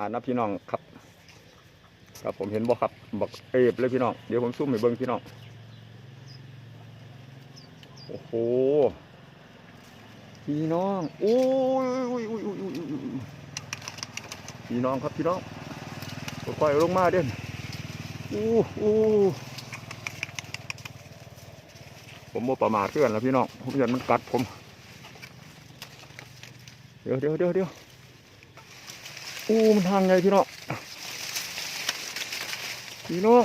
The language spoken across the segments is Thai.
มานะพี่น้องครับ ครับผมเห็นบ่ครับบักเอฟเลยพี่น้องเดี๋ยวผมซูมให้เบิ่งพี่น้องโอ้โหพี่น้องโอ้ยอุ้ยอุ้ยอุ้ยอุ้ยพี่น้องครับพี่น้องค่อยๆลงมาเด่นอู้อู้ผมโมประมาทเพื่อนแล้วพี่น้องผมเห็นมันกัดผม เดี๋ยวเดี๋ยวเดี๋ยวเดี๋ยว โอ้มันทางไงพี่น้องพี่น้อง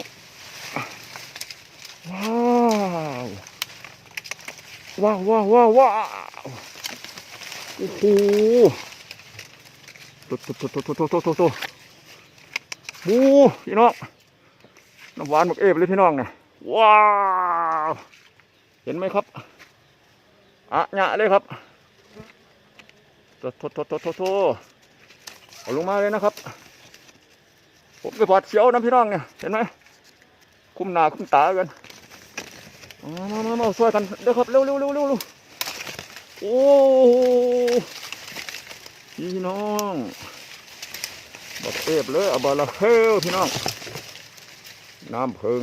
ว้าวว้าวว้าวว้าวโอ้โหตุ๊ตโตโตโตโตโตโตุ๊ดบูพี่น้องน้ำหวานหมกเอฟเลยพี่น้องนะว้าวเห็นไหมครับอะหยะเลยครับตุ๊ตโตโตโตโต เอาลงมาเลยนะครับ ผมไปพอดเสียวนะพี่น้องเนี่ย เห็นไหมคุ้มหนาคุ้มตากันมามามาช่วยกันเด้อครับ เร็วเร็วเร็วเร็วเร็วโอ้พี่น้องบักเอฟเลยเอาบาละเฮลพี่น้อง น้ำเพิง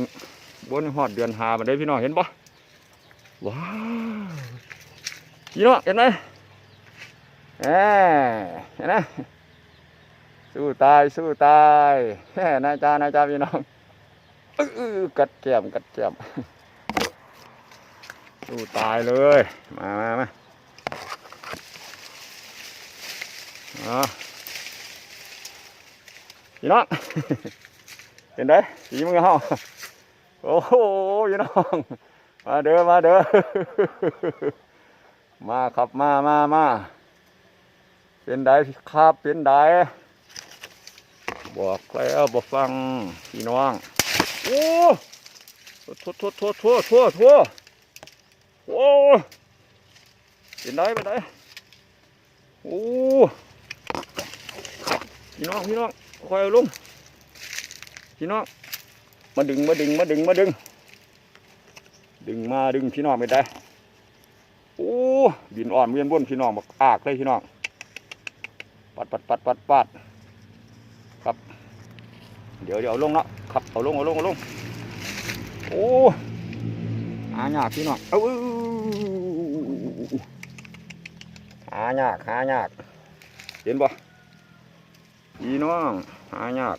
บนหอดเดือนหามาได้พี่น้องเห็นปะว้าวพี่น้องเห็นไหมแหมเห็นไหม สู้ตายสู้ตายแม่นายจ้านายจ้าพี่น้องอื้อกัดแก้มกัดแก้มสู้ตายเลย มามามาอ่าพี่น้องเป็นไงสีมือเฮาโอ้โหพี่น้องมาเด้อมาเด้อมาครับมามามาเป็นไดครับเป็นได บอกแล้วบอกฟังพี่น้อง โอ้ทั่วทั่วทั่วทั่วทั่วทั่วโอ้เป็นได้เป็นได้โอ้พี่น้องพี่น้องคอยเอาลงพี่น้องมาดึงมาดึงมาดึงมาดึง ดึงมาดึงพี่น้องไม่ได้โอ้บินอ่อนเวียนบนพี่น้องบักอากเลยพี่น้องปัดปัดปัดปัดปัด ครับ เดี๋ยวเดี๋ยวลงแล้วครับเอาลงเอาลงเอาลงโอ้หายากพี่น้องเอาอื้อหยากหายากเห็นบ่พี่น้องหายาก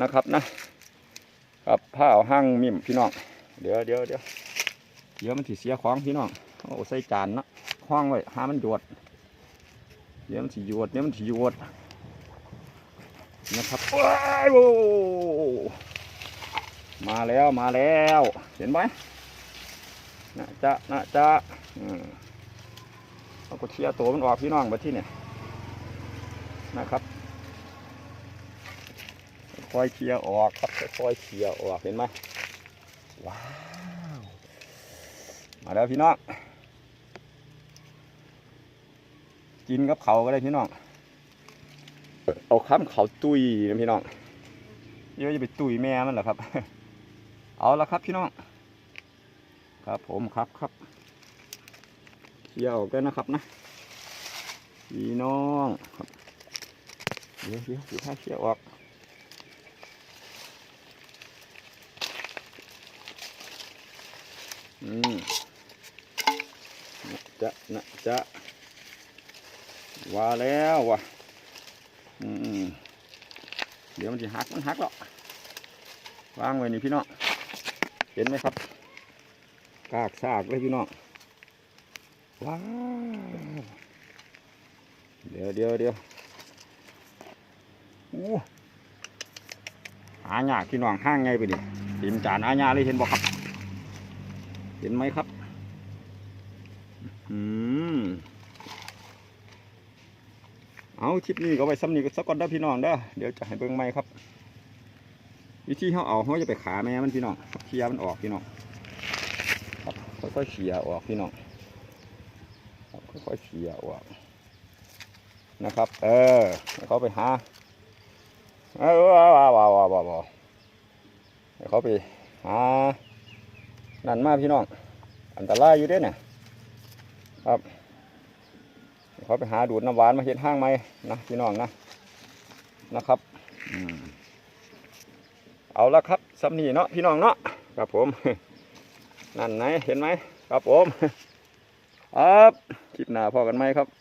นะครับนะครับผ้าห้างมิมพี่น้องเดี๋ยวเดี๋ยวเดี๋ยวเดี๋ยวมันถิเสียของพี่น้องเอาใส่จานนะห้องไว้หามันหยวดเดี๋ยวมันถิหยวดเดี๋ยวมันถิหยวด นะครับว้าวโอ้มาแล้วมาแล้ว เห็นไหมนะจ๊ะนะจ๊ะเอาก็เชียร์ตัวมันออกพี่น้องมาที่เนี่ยนะครับค่อยเคลียร์ออกครับค่อยเคลียร์ออกเห็นไหมว้าวมาแล้วพี่น้องกินกับเขาก็ได้พี่น้อง เอาข้ามเขาตุยนะพี่น้องเดี๋ยอะจะไปตุยแม่มันเหรอครับ เอาละครับพี่น้อง ครับผมครับครับเคี่ยวกันนะครับนะพี่น้องครับเดี๋ยวเดี๋ยวดูท่าเคี่ยวออกอืมนะจะนะจะว่าแล้วว่ะ เดี๋ยวมันจะหักมันหักหรอกวางไว้นี่พี่น้องเห็นไหมครับกากซากเลยพี่น้องว้าวเดี๋ยวเดี๋ยวเดี๋ยวอู้หายากพี่น้องห้างไงไปดิติมจานอาญาเลยเห็นบอกครับ เห็นไหมครับ อืม เอาคลิปนี้ก็ไว้ซ้ำนี้ก็สักก่อนเด้อพี่น้องเด้อเดี๋ยวจะให้เบิ่งใหม่ครับ วิธีเขาเอาเขาจะไปขาแม่มันพี่น้องเคลียมันออกพี่น้องครับค่อยๆเคลียออกพี่น้องครับค่อยๆเคลียออกนะครับ เออให้เขาไปหาเออว้าวว้าวว้าวว้าวว้วเขาไปหานั่นมาพี่น้อง อันตรายอยู่ด้เนี่ยครับ เขาไปหาดูดน้ำหวานมาเห็ดห้างไหมนะพี่น้องนะนะครับอืมเอาละครับสำนีเนาะพี่น้องเนาะครับผม นั่นไหนเห็นไหมครับผม ครับคลิปหน้าพอกันไหมครับ